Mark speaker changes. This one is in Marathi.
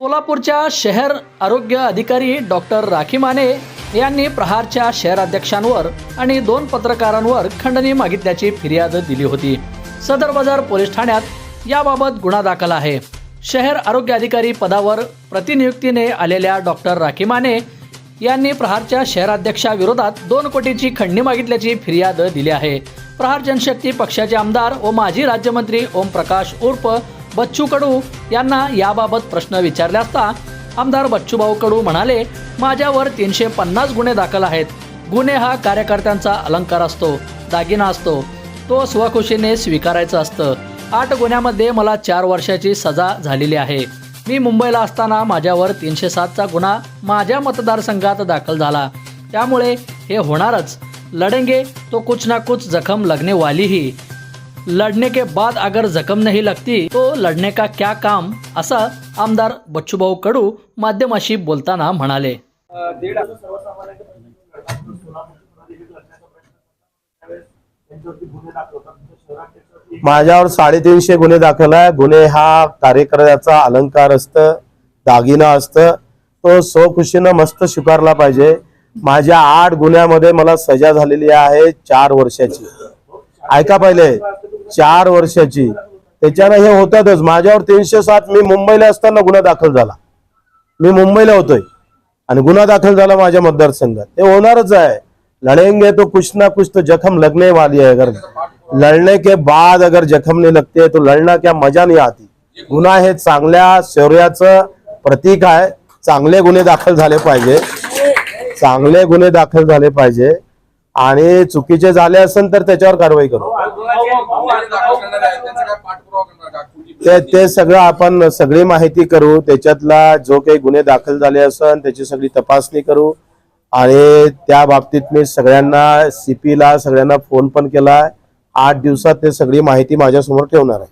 Speaker 1: सोलापूरच्या शहर आरोग्य अधिकारी डॉक्टर राखी माने यांनी प्रहारच्या शहराध्यक्षांवर आणि दोन पत्रकारांवर खंडणी मागितल्याची फिर्याद दिली होती. सदर बाजार पोलीस ठाण्यात याबाबत गुन्हा दाखल आहे. शहर आरोग्य अधिकारी पदावर प्रतिनियुक्तीने आलेल्या डॉक्टर राखी माने यांनी प्रहारच्या शहराध्यक्षाविरोधात दोन कोटीची खंडणी मागितल्याची फिर्याद दिली आहे. प्रहार जनशक्ती पक्षाचे आमदार व माजी राज्यमंत्री ओमप्रकाश उर्फ बच्चू कडू यांना याबाबत प्रश्न विचारले असता आमदार बच्चूभाऊ कडू म्हणाले माझ्यावर तीनशे पन्नास गुन्हे दाखल आहेत. गुन्हे हा कार्यकर्त्यांचा अलंकार असतो दागिना असतो. तो स्वखुशीने स्वीकारायचं असतं. आठ गुन्ह्यामध्ये मला चार वर्षाची सजा झालेली आहे. मी मुंबईला असताना माझ्यावर तीनशे सातचा गुन्हा माझ्या मतदारसंघात दाखल झाला. त्यामुळे हे होणारच. लढेंगे तो कुछ ना कुछ जखम लगने वाली ही लढने के बाद अगर जखम नहीं लगती तो लढणे का क्या काम? असं आमदार बच्चूभाऊ कडू माध्यमाशी बोलताना म्हणाले.
Speaker 2: माझ्यावर साडेतीनशे गुन्हे दाखल आहे. गुन्हे हा कार्यकर्त्याचा अलंकार असतं दागिना असतं. तो स्वखुशीनं मस्त स्वीकारला पाहिजे. माझ्या आठ गुन्ह्यामध्ये मला सजा झालेली आहे चार वर्षाची. ऐका पहिले. चार वर्षाची. त्याच्यानं हे होतातच. माझ्यावर तीनशे सात मी मुंबईला असताना गुन्हा दाखल झाला. मी मुंबईला होतोय. आणि गुन्हा दाखल झाला माझ्या मतदारसंघात. ते होणारच आहे. लढेंगे तो कुछ ना कुछ तो जखम लगने वाली है. अगर लढने के बाद अगर जखम नहीं लगते तो लढना क्या मजा नाही आती. गुन्हा हे चांगल्या शौर्याचं प्रतीक आहे. चांगले गुन्हे दाखल झाले पाहिजे. चांगले गुन्हे दाखल झाले पाहिजे. आणि चुकीचे झाले असेल तर त्याच्यावर कारवाई करू. ते ते सगळं आपण सगळी माहिती करू. त्याच्यातला जो काही गुन्हे दाखल झाले असेल त्याची सगळी तपासणी करू. आणि त्या बाबतीत मी सगळ्यांना सीपी ला सगळ्यांना फोन पण केलाय आठ दिवसात ते सगळी माहिती माझ्यासमोर ठेवणार आहे.